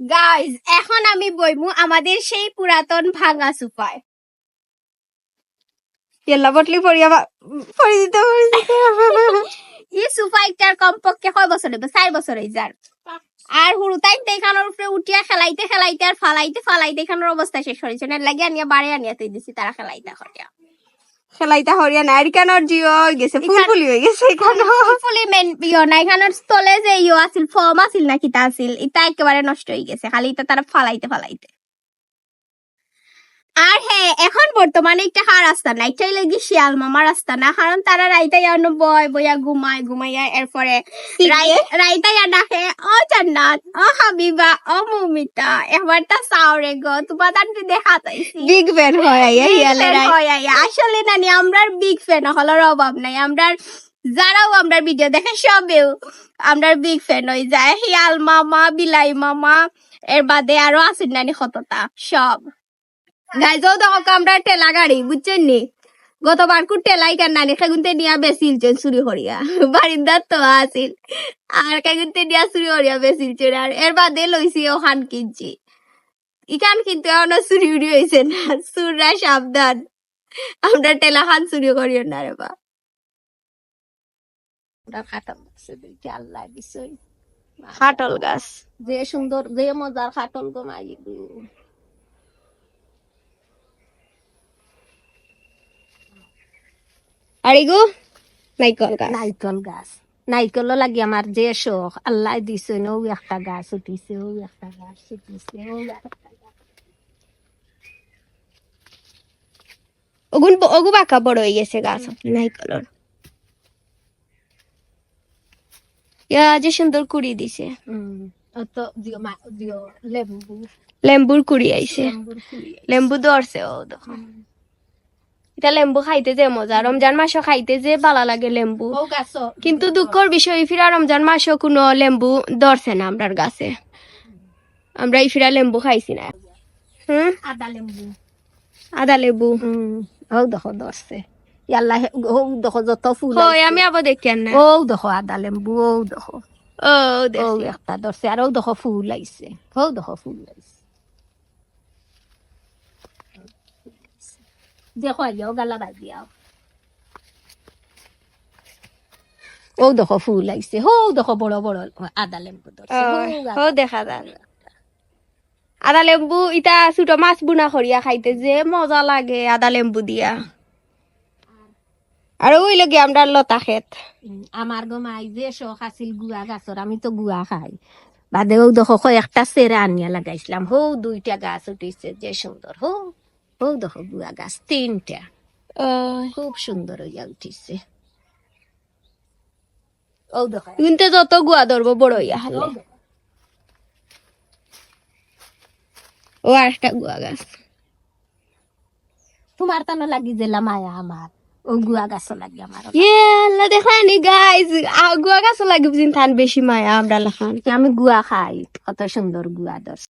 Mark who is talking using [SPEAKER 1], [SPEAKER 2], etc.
[SPEAKER 1] Guys এখন আমি বইমু আমাদের সেই পুরাতন ভাঙা সুপায়
[SPEAKER 2] বটলি পড়ি দিতে পড়ি দিতে।
[SPEAKER 1] এই সুপাইটার কমপক্ষে কয় বছর হইব চার বছর হয়ে যার আর হুরু তাই দেখানোর উপরে উঠিয়া খেলাইতে খেলাইতে আর ফালাইতে ফালাইতে এখানোর অবস্থা শেষ হয়েছে না লাগে আনিয়া বাড়ি আনিয়া তুই দিছি তারা খেলাইতে করিয়া
[SPEAKER 2] খেলাইতা হরিয়া না এরিকানোর জিও গেছে ফুলফুলি হয়ে গেছে এখানে
[SPEAKER 1] ফুলি মেন ইয়ো না এখানোর স্থলে যে ইয়ো আছিল ফর্ম আছিল না কিতা আছিল এটা একেবারে নষ্ট হয়ে গেছে খালি এটা তারা ফালাইতে ফালাইতে। আর হ্যাঁ এখন বর্তমানে একটা হার রাস্তা না এটাই লাগি শিয়াল মামা রাস্তা না কারণ তারা রাইতাই অন্য বয় বইয়া ঘুমায় ঘুমাইয়া এরপরে রাই- রাইতাইয়া ডাকে ও জান্নাত ও হাবিবা ও মুমিতা এবার তা সাওরে গো তোমার তান্তি দেখা তাইছি
[SPEAKER 2] বিগ ফ্যান হয়।
[SPEAKER 1] আসলে নানি আমরার বিগ ফ্যান হলার অভাব নাই। আমরার যারাও আমরার ভিডিও দেখে সবেও আমরার বিগ ফ্যান হয়ে যায়। হিয়াল মামা বিলাই মামা এর বাদে আরও আছে নানি কতটা? সব। গাইজও দেখো আমরা টেলা গাড়ি বুঝছেন নি? গতবার কু টেলাই কান নানি সেগুনতে নিয়া বেচিলছেন চুরি করিয়া। বাড়ির দাঁত তো আছিল। আর কেগুনতে নিয়া চুরি করিয়া বেচিলছেন আর এর বাদে লইছি ওখান কিনছি। ইখান কিন্তু এখনও চুরি উড়ি হয়েছে না। চুররা সাবধান। আমরা টেলা খান চুরি করিও না রে বা।
[SPEAKER 3] আল্লাহ দিছই
[SPEAKER 2] খাটল গাছ।
[SPEAKER 3] যে সুন্দর যে মজার খাটল গো মাই
[SPEAKER 2] আর এগো নাইকল গাছ
[SPEAKER 3] নাইকল গাছ নাইকল লাগি আমার যে শখ আল্লাহ দিছে ও একটা গাছ উঠিছে ও একটা গাছ উঠিছে ও
[SPEAKER 2] ওগুন ওগু বাঁকা বড় হয়ে গেছে গাছ নাইকলর ইয়া যে সুন্দর কুড়ি দিছে লেম্বুর কুড়ি আইছে লেম্বু ধরছে ও দেখো এটা লেম্বু খাইতে যে মজা রমজান মাসও খাইতে যে ভালো লাগে লেম্বু। কিন্তু দুঃখর বিষয় ফিরা রমজান মাসও কোনো লেম্বু ধরছে না আমরার গাছে। আমরা এই ফিরা লেম্বু খাইছি না। হুম?
[SPEAKER 3] আদা লেম্বু।
[SPEAKER 2] আদা লেবু।
[SPEAKER 3] হুম ও দেখো ধরছে। ইয়াল্লা ও দেখো যত ফুল
[SPEAKER 2] হয় আমি আবার দেখি আর না
[SPEAKER 3] ও দেখো আদা লেম্বু ও দেখো।
[SPEAKER 2] ও
[SPEAKER 3] ও একটা ধরছে আর ও দেখো ফুল আইছে। ও দেখো ফুল আইছে। দেখো আইয়াও গালা বাজিয়াও ও দেখো ফুল আইছে হো দেখো বড় বড় আদা লেম্বু ধরছে
[SPEAKER 2] দেখা আদা লেম্বু ইটা ছোট মাছ বুনা করিয়া খাইতে যে মজা লাগে আদা লেম্বু দিয়া。আর ওই লগে আমরা লতা খেত
[SPEAKER 3] আমার গো মাই যে শখ আছিল গুয়া গাছর আমি তো গুয়া খাই। বাদে ও দেখো একটা সেরা আনিয়া লাগাইছিলাম। হো দুইটা গাছ উঠিছে যে সুন্দর হো। ও দেখো গুয়া গাছ তিনটা খুব সুন্দর হইয়া উঠিছে ও দেখো
[SPEAKER 2] কিন্তু যত গুয়া ধরবো বড় হইয়া হালে ও আর একটা গুয়া গাছ
[SPEAKER 3] তোমার তানো লাগি জেলা মায়া আমার ও গুয়া গাছ লাগি আমার
[SPEAKER 2] ইয়ে দেখানি গাইজ গুয়া গাছ লাগি বুঝিন থান বেশি মায়া আমরা লাখান
[SPEAKER 3] আমি গুয়া খাই কত সুন্দর গুয়া ধরছে